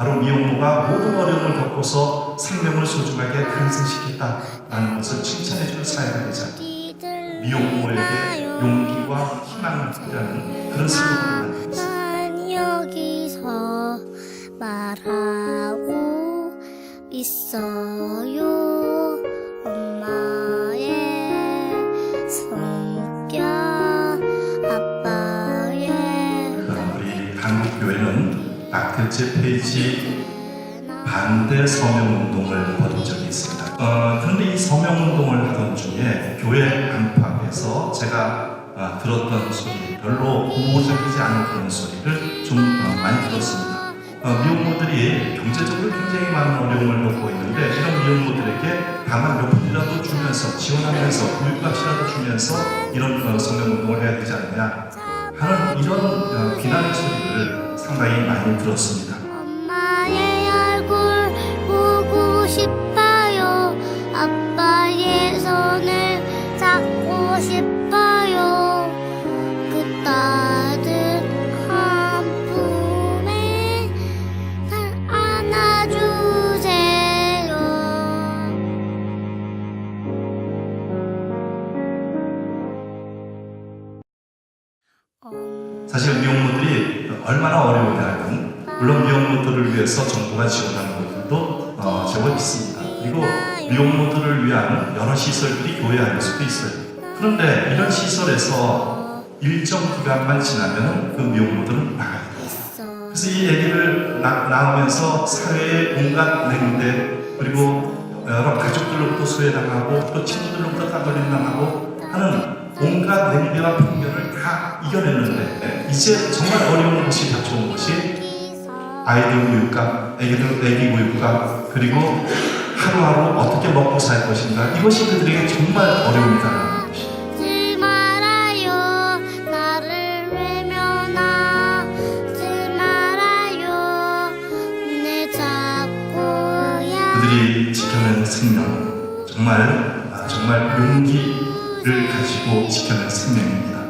바로 미혼모가 모든 어려움을 겪고서 생명을 소중하게 탄생시켰다라는 것을 칭찬해줄 사회가 되자 미혼모에게 용기와 희망을 주라는 그런 슬로건을 만들었습니다. 말하고 있어요 낙태죄 폐지 반대 서명 운동을 벌인 적이 있습니다. 어, 그런데 이 서명 운동을 하던 중에 교회 안팎에서 제가 어, 들었던 소리, 별로 보호적이지 않은 그런 소리를 좀 어, 많이 들었습니다. 어, 미혼모들이 경제적으로 굉장히 많은 어려움을 겪고 있는데 이런 미혼모들에게 다만 몇 푼이라도 주면서 지원하면서 교육값이라도 주면서 이런 어, 서명 운동을 해야 되지 않느냐 하는 상당히 많이 들었습니다. 사실 미혼모들이 얼마나 어려우냐면 물론 미혼모들을 위해서 정부가 지원하는 것들도 어, 제법 있습니다. 그리고 미혼모들을 위한 여러 시설들이 교회 안에서도 있어요. 그런데 이런 시설에서 일정 기간만 지나면 그 미혼모들은 나가야 돼요. 그래서 이 얘기를 나, 나오면서 사회의 온갖 냉대 그리고 여러 가족들로부터 소외당하고 또 친구들로부터 따돌림 당하고 하는 온갖 냉대와 편견을 다 이겨냈는데 이제 정말 어려운 것이 닥쳐온 것이 아이들 교육과 애기들 애기 교육과 그리고 하루하루 어떻게 먹고 살 것인가. 이것이 그들에게 정말 자꾸야. 그들이 지켜낸 생명 정말 아, 정말 용기 를 가지고 지켜낸 생명입니다.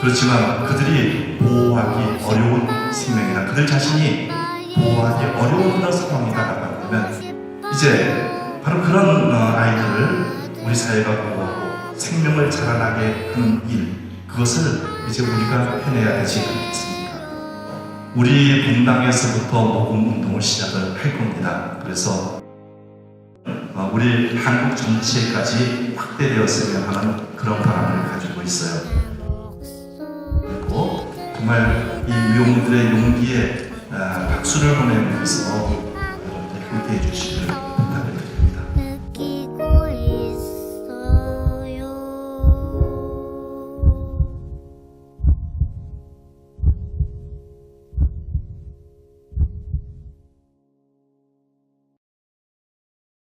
그렇지만 그들이 보호하기 어려운 생명이다. 그들 자신이 보호하기 어려운 상황이다라고 한다면 이제 바로 그런 어, 아이들을 우리 사회가 보호하고 생명을 자라나게 하는 일 그것을 이제 우리가 해내야 되지 않겠습니까? 우리 분당에서부터 모금 운동을 시작을 할 겁니다. 그래서 어, 우리 한국 전체까지 확대되었으면 하는 그런 바람을 가지고 있어요. 그리고 정말 이 미혼모들의 용기에 아, 박수를 보내면서 여러분들 함께 해주시길